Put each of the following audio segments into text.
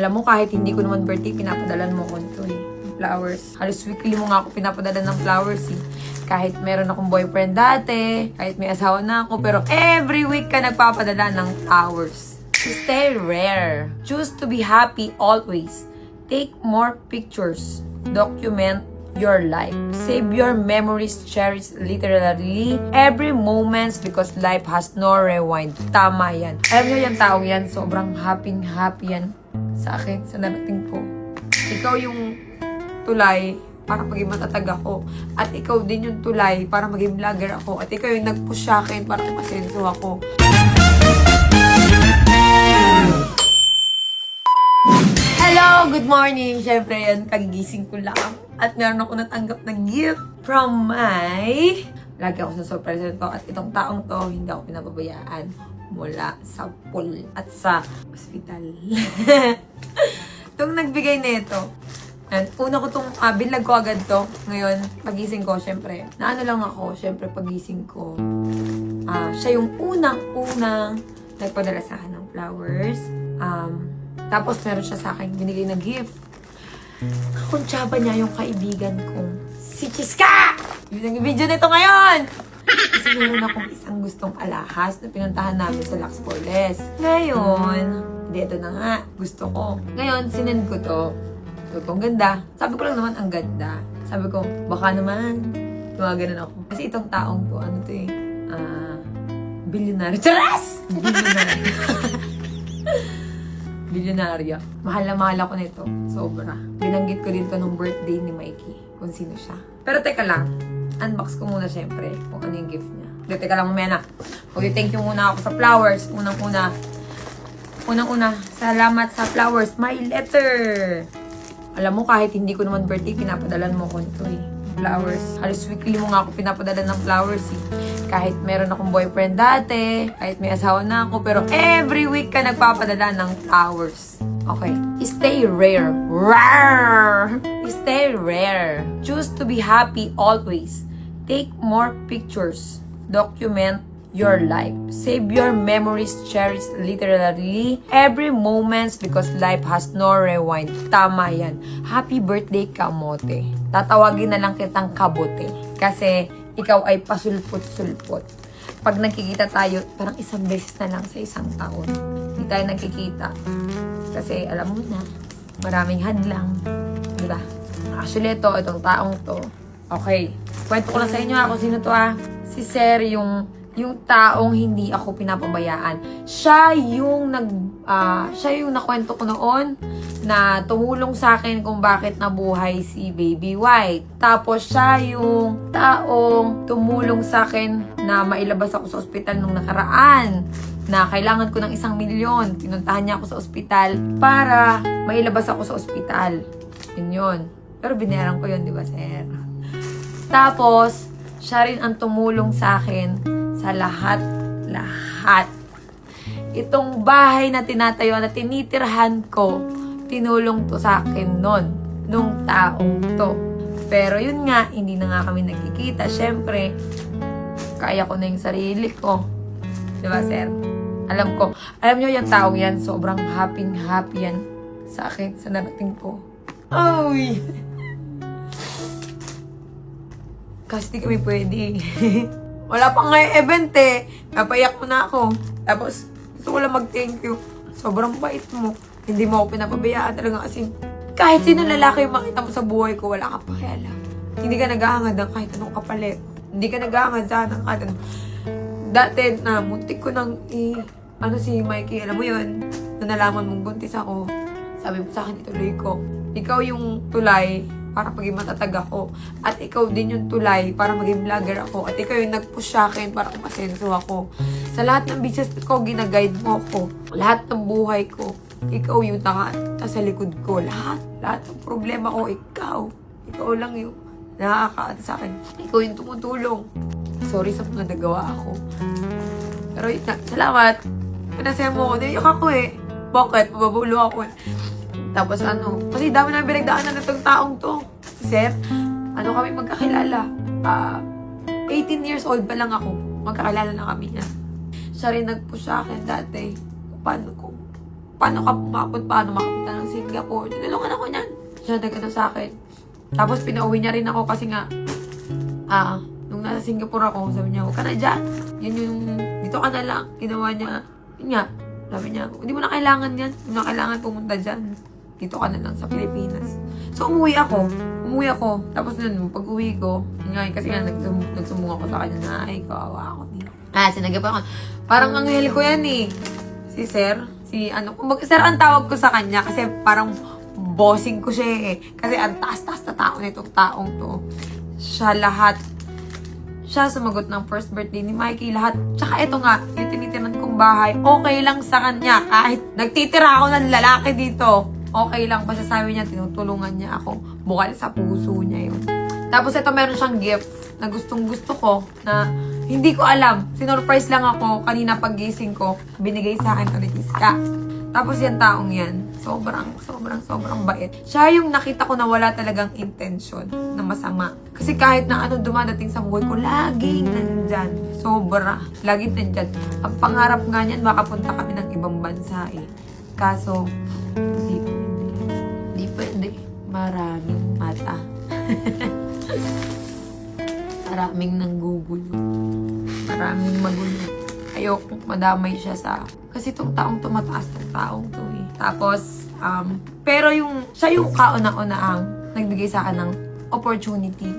Alam mo, kahit hindi ko naman birthday, pinapadalan mo ko ito eh. Flowers. Halos weekly mo nga ako pinapadalan ng flowers eh. Kahit meron akong boyfriend dati, kahit may asawa na ako, pero every week ka nagpapadala ng flowers. Stay rare. Choose to be happy always. Take more pictures. Document your life. Save your memories, cherish literally every moments because life has no rewind. Tama yan. Alam nyo yung taong yan, sobrang happy-happy yan sa akin, sa narating ko. Ikaw yung tulay para maging matatag ako. At ikaw din yung tulay para maging vlogger ako. At ikaw yung nag-push sa akin para masenso ako. Hello! Good morning! Siyempre yan, kagigising ko lang. At meron ako natanggap na gift from my... Lagi ako sa surprise to. At itong taong to, hindi ako pinababayaan mula sa pool at sa hospital. Itong nagbigay nito, And una ko itong, ah, binlag ko agad to. Ngayon, pagising ko, syempre, naano lang ako, syempre, pagising ko. Ah, siya yung unang-unang nagpadala sa akin ng flowers. Um, tapos meron siya sa akin binigay na gift. Kakuntsaba niya yung kaibigan kong si Chiska! Yun ang video nito ngayon! Kasi meron akong isang gustong alahas na pinuntahan namin sa Lax Forles. Ngayon, hindi, ito na nga. Gusto ko. Ngayon, sinend ko to. Sabi ko, ang ganda. Sabi ko lang naman, ang ganda. Sabi ko, baka naman. Tumaganan ako. Kasi itong taong to, ano to eh, ah, bilyonaryo. Charas! Bilyonaryo. Bilyonaryo. Mahal na mahal ako nito. Sobra. Binanggit ko din to nung birthday ni Mikey. Kung sino siya. Pero teka lang. Unbox ko muna syempre kung ano yung gift niya. Hindi, teka lang mamaya na. Okay, thank you muna ako sa flowers. Unang-una. Unang-una, salamat sa flowers. My letter. Alam mo, kahit hindi ko naman birthday, pinapadalan mo ko ito eh. Flowers. Halos weekly mo nga ako pinapadalan ng flowers eh. Kahit meron akong boyfriend dati, kahit may asawa na ako, pero every week ka nagpapadala ng flowers. Okay. Stay rare. Rare! Stay rare. Choose to be happy always. Take more pictures. Document your life. Save your memories, cherish literally every moments because life has no rewind. Tama yan. Happy birthday, kamote. Tatawagin na lang kitang kabote. Kasi ikaw ay pasulpot-sulpot. Pag nagkikita tayo, parang isang beses na lang sa isang taon. Hindi tayo nagkikita. Kasi alam mo na, maraming hadlang. Diba? Actually, ito, itong taong to. Okay. Kwento ko lang sa inyo ha, kung sino to ah. Si Sir, yung yung taong hindi ako pinapabayaan. Siya yung nag ah, siya yung nakwento ko noon na tumulong sa akin kung bakit nabuhay si Baby White. Tapos siya yung taong tumulong sa akin na mailabas ako sa ospital nung nakaraan na kailangan ko ng isang milyon. Pinuntahan niya ako sa ospital para mailabas ako sa ospital. Yun yun. Pero binayaran ko yun, di ba, sir? Tapos, siya rin ang tumulong sa akin sa lahat, lahat. Itong bahay na tinatayo na tinitirhan ko, tinulong to sa akin nun, nung taong to. Pero yun nga, hindi na nga kami nagkikita. Siyempre, kaya ko na yung sarili ko. Di ba, sir? Alam ko, alam nyo yung taong yan, sobrang happy-happy yan sa akin, sa narating ko. Ay! Kasi di kami pwede. Wala pa nga yung event eh. Napayak mo na ako. Tapos, gusto ko lang mag-thank you. Sobrang bait mo. Hindi mo ako pinapabayaan talaga kasi kahit sino lalaki yung makita mo sa buhay ko, wala ka pakialam. Hindi ka naghahangad ng kahit anong kapalit. Hindi ka naghahangad sa ng kahit anong... Dati na muntik ko nang i... Ano si Mikey, alam mo yun, na nalaman mong buntis ako. Sabi mo sa akin, ituloy ko. Ikaw yung tulay para maging matatag ako. At ikaw din yung tulay para maging vlogger ako. At ikaw yung nag-push sa akin para umasenso ako. Sa lahat ng business ko, ginaguide mo ako. Lahat ng buhay ko, ikaw yung naka, nasa likod ko. Lahat, lahat ng problema ko, ikaw. Ikaw lang yung nakakaat sa akin. Ikaw yung tumutulong. Sorry sa mga nagawa ako. Pero yun salamat. Pinasaya mo ako. Naiyak ako eh. Bakit? Mababulo ako eh. Tapos ano, kasi dami na pinagdaanan na itong taong to. Sir, ano kami magkakilala? Ah, 18 years old pa lang ako. Magkakilala na kami niya. Siya rin nag-push sa akin dati. Paano ko, paano ka pumapot, paano makapunta ng Singapore. Tinulungan ako niyan. Siya nagkano sa akin. Tapos pinauwi niya rin ako kasi nga, ah, nung nasa Singapore ako, sabi niya, huwag ka na dyan. Yan yung, dito ka na lang. Ginawa niya, yun nga, sabi niya, hindi mo na kailangan yan. Hindi mo na kailangan pumunta dyan. Dito ka na lang sa Pilipinas. So, umuwi ako. Umuwi ako. Tapos nun, pag uwi ko, yun nga, kasi nga, nagsum nagsumbong ako sa kanya na, ay, kawawa ako dito. Ah, sinagap ako. Parang anghel ko yan eh. Si Sir, si ano, kumbaga, Sir ang tawag ko sa kanya kasi parang bossing ko siya eh. Kasi ang taas-taas na tao nitong taong to. Siya lahat siya sumagot ng first birthday ni Mikey, lahat. Tsaka ito nga, yung tinitiran kong bahay, okay lang sa kanya. Kahit nagtitira ako ng lalaki dito, okay lang. Basta sabi niya, tinutulungan niya ako. Bukal sa puso niya yun. Tapos ito, meron siyang gift na gustong gusto ko na hindi ko alam. Sinurprise lang ako kanina pagising ko. Binigay sa akin ni Iska. Tapos yung taong yan, sobrang, sobrang, sobrang bait. Siya yung nakita ko na wala talagang intention na masama. Kasi kahit na ano dumadating sa buhay ko, laging nandyan. Sobra. Laging nandyan. Ang pangarap nga niyan, makapunta kami ng ibang bansa eh. Kaso, hindi. Maraming mata. Maraming nanggugulo. Maraming magulo. Ayokong madamay siya sa... Kasi itong taong tumataas ng taong to eh. Tapos, um, pero yung, siya yung kauna-unaang nagbigay sa akin ng opportunity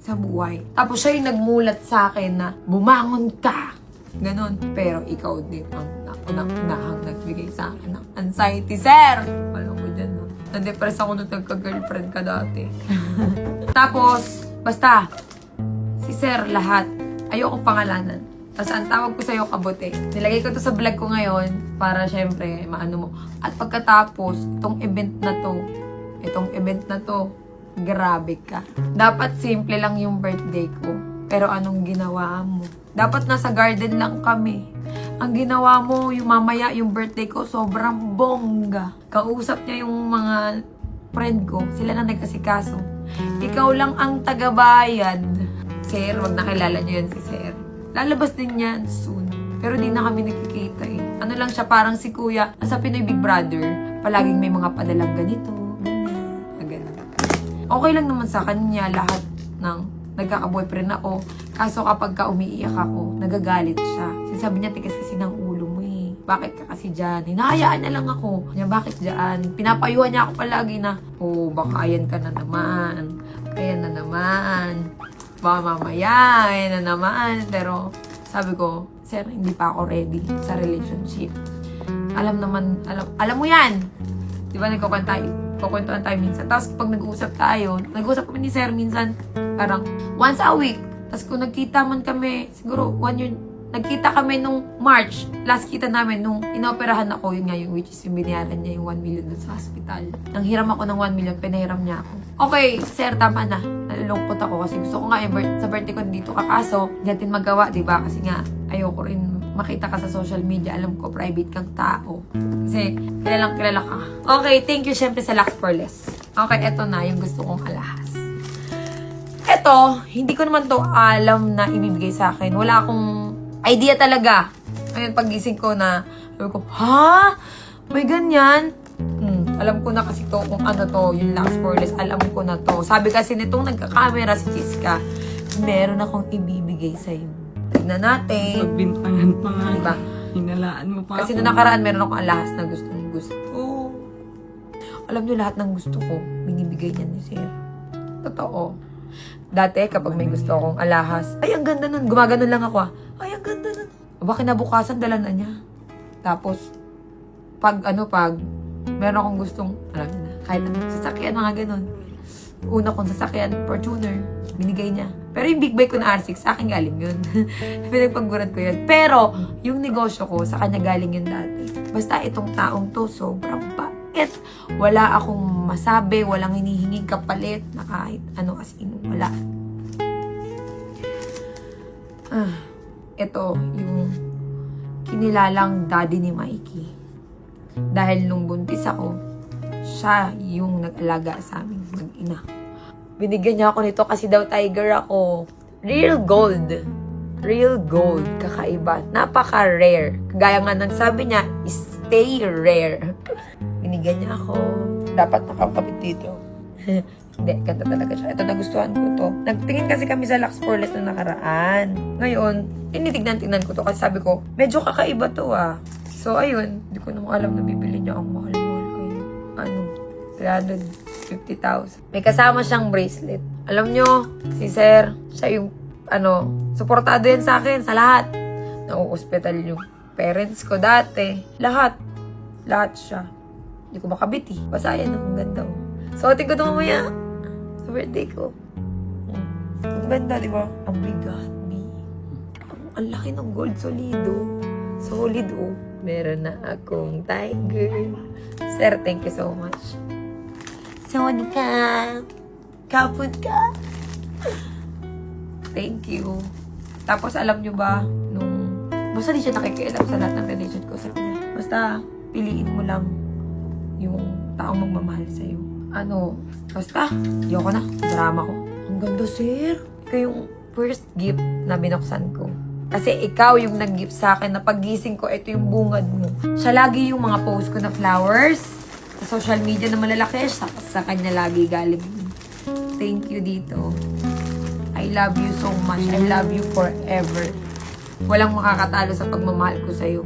sa buhay. Tapos siya yung nagmulat sa akin na bumangon ka. Ganon. Pero ikaw din ang unang-unahang nagbigay sa akin ng anxiety, sir! No? Na-depress ako nung nagka-girlfriend ka dati. Tapos, basta, si sir lahat. Ayoko pangalanan. Tapos ang tawag ko sa'yo kabote. Nilagay ko to sa vlog ko ngayon para syempre maano mo. At pagkatapos, itong event na to, itong event na to, grabe ka. Dapat simple lang yung birthday ko. Pero anong ginawa mo? Dapat nasa garden lang kami. Ang ginawa mo, yung mamaya, yung birthday ko, sobrang bongga. Kausap niya yung mga friend ko. Sila na nagkasikaso. Ikaw lang ang tagabayad. Sir, wag nakilala niyo yan si Sir. Lalabas din yan soon. Pero di na kami nakikita eh. Ano lang siya, parang si Kuya, sa Pinoy Big Brother, palaging may mga padalang ganito, ganyan, ah, ganun. Okay lang naman sa kanya lahat ng nagkaka-boyfriend ako. Kaso kapag ka umiiyak ako, nagagalit siya. Sinasabi niya, tigas kasi ng ulo mo eh. Bakit ka kasi dyan? Hinahayaan na lang ako. Niya, bakit dyan? Pinapayuhan niya ako palagi na, oh, baka ayan ka na naman. Ayan na naman. Baka mamaya, ayan na naman. Pero, sabi ko, sir, hindi pa ako ready sa relationship. Alam naman, alam, alam mo yan. Di ba nagkukwento tayo? Kukwentuhan tayo minsan. Tapos pag nag-uusap tayo, nag-uusap kami ni sir minsan, parang once a week. Tapos kung nagkita man kami, siguro one year, nagkita kami nung March. Last kita namin nung inoperahan ako, yun nga yung which is yung binayaran niya yung 1 million dun sa hospital. Nang hiram ako ng 1 million, pinahiram niya ako. Okay, sir, tama na. Nalulungkot ako kasi gusto ko nga yung birth- sa birthday ko dito ka. Kaso, hindi natin magawa, di ba? Kasi nga, ayoko rin makita ka sa social media. Alam ko, private kang tao. Kasi, kilalang kilala ka. Okay, thank you syempre sa Lux for Less. Okay, eto na yung gusto kong alahas. Eto, hindi ko naman to alam na ibibigay sa akin. Wala akong idea talaga. Ayun, pagising ko na, sabi ko, ha? May ganyan? Hmm, alam ko na kasi to kung ano to, yung Lux for Less. Alam ko na to. Sabi kasi nitong nagka-camera si Chiska, meron akong ibibigay sa'yo. Tignan natin. Pagbintangan pa nga. Diba? Hinalaan mo pa Kasi ako. nung nakaraan, meron akong alahas na gustong gusto. Alam niyo lahat ng gusto ko, binibigay niya ni Sir. Totoo. Dati, kapag may gusto akong alahas, ay, ang ganda nun. Gumagano lang ako ah. Ay, Aba, kinabukasan, dala na niya. Tapos, pag ano, pag meron akong gustong, alam niyo na, kahit sasakyan, mga ganun. Una kong sasakyan, Fortuner, binigay niya. Pero yung big bike ko na R6, sa akin galing yun. Pinagpaguran ko yun. Pero, yung negosyo ko, sa kanya galing yun dati. Basta itong taong to, sobrang bait. Wala akong masabi, walang hinihinging kapalit na kahit ano as in, wala. Ah, ito, yung kinilalang daddy ni Mikey. Dahil nung buntis ako, siya yung nag-alaga sa aming mag-ina. Binigyan niya ako nito kasi daw tiger ako. Real gold. Real gold. Kakaiba. Napaka-rare. Kagaya nga ng sabi niya, stay rare. Binigyan niya ako. Dapat nakakapit dito. Hindi, ganda talaga siya. Ito, nagustuhan ko to. Nagtingin kasi kami sa Lux Poreless na nakaraan. Ngayon, tinitignan-tingnan ko to kasi sabi ko, medyo kakaiba to ah. So, ayun, hindi ko naman alam na bibili niya ang mahal-mahal kayo. Ano, 350,000. May kasama siyang bracelet. Alam nyo, si Sir, siya yung, ano, suportado yan sa akin, sa lahat. Nau-hospital yung parents ko dati. Lahat. Lahat siya. Hindi ko makabit eh. Basta yan, ang ganda oh. Suotin ko ito mamaya. Sa birthday ko. Ang ganda, di ba? Ang bigat, B. Ang, ang laki ng gold solido. Solid, oh. Meron na akong tiger. Sir, thank you so much. Sawad ka. Kaput ka. Thank you. Tapos alam nyo ba, nung... Basta di siya nakikialam sa lahat ng relation ko. Sabi niya, basta piliin mo lang yung taong magmamahal sa'yo. Ano, basta, ayoko na. Drama ko. Ang ganda, sir. Ikaw yung first gift na binuksan ko. Kasi ikaw yung nag-gift sa akin na pagising ko, ito yung bungad mo. Siya lagi yung mga post ko na flowers. Sa social media na malalaki, sa, sa kanya lagi galing. Thank you dito. I love you so much. I love you forever. Walang makakatalo sa pagmamahal ko sa'yo.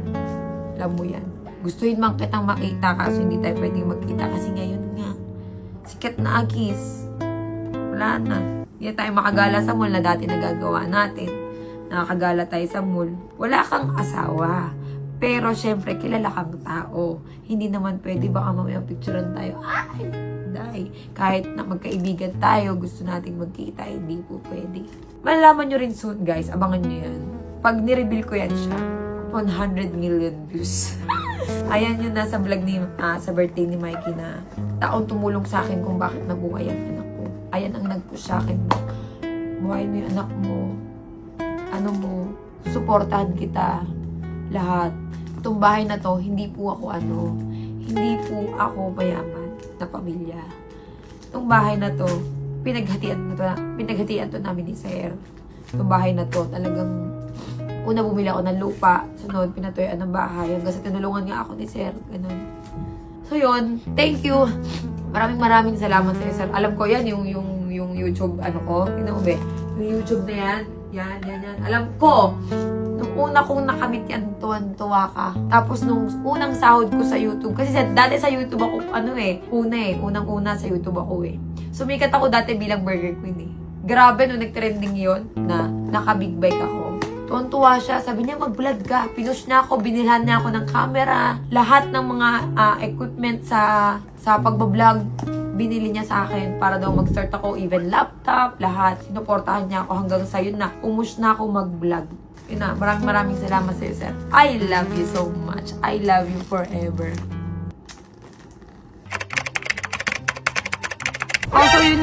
Alam mo yan. Gustuin man kitang makita kaso hindi tayo pwedeng magkita kasi ngayon nga. Sikat na agis. Wala na. Hindi tayo makagala sa mall na dati nagagawa natin. Nakakagala tayo sa mall. Wala kang asawa. Pero syempre, kilala kang tao. Hindi naman pwede baka mamaya picturean tayo. Ay! Day. Kahit na magkaibigan tayo, gusto nating magkita, hindi po pwede. Malalaman nyo rin soon, guys. Abangan nyo yan. Pag nireveal ko yan siya, 100 million views. Ayan yun nasa vlog ni, ah, sa birthday ni Mikey na taong tumulong sa akin kung bakit nabuhay ang anak ko. Ayan ang nag-push sa akin buhay mo yung anak mo. Ano mo, suportahan kita. Lahat. Itong bahay na to, hindi po ako ano, hindi po ako mayaman na pamilya. Itong bahay na to, pinaghatian na to, pinaghatian to namin ni Sir. Itong bahay na to, talagang una bumili ako ng lupa, sunod pinatuyuan ng bahay, hanggang sa tinulungan nga ako ni Sir, ganun. So yun, thank you. Maraming maraming salamat sa'yo, Sir. Alam ko yan, yung, yung, yung YouTube, ano ko, ba, yung YouTube na yan, yan, yan, yan. Alam ko, nung una kong nakamit yan, tuwan-tuwa ka. Tapos nung unang sahod ko sa YouTube, kasi sa, dati sa YouTube ako, ano eh, una eh, unang-una sa YouTube ako eh. Sumikat ako dati bilang Burger Queen eh. Grabe nung nag-trending yon na naka-big bike ako. Tuwan-tuwa siya. Sabi niya, mag-vlog ka. Pinush niya ako, binilhan niya ako ng camera. Lahat ng mga ah, equipment sa sa pagbablog, binili niya sa akin para daw mag-start ako. Even laptop, lahat. Sinuportahan niya ako hanggang sa yun na. Umush na ako mag-vlog. Yun na, maraming maraming salamat sa sir. I love you so much. I love you forever. Oh, so yun nga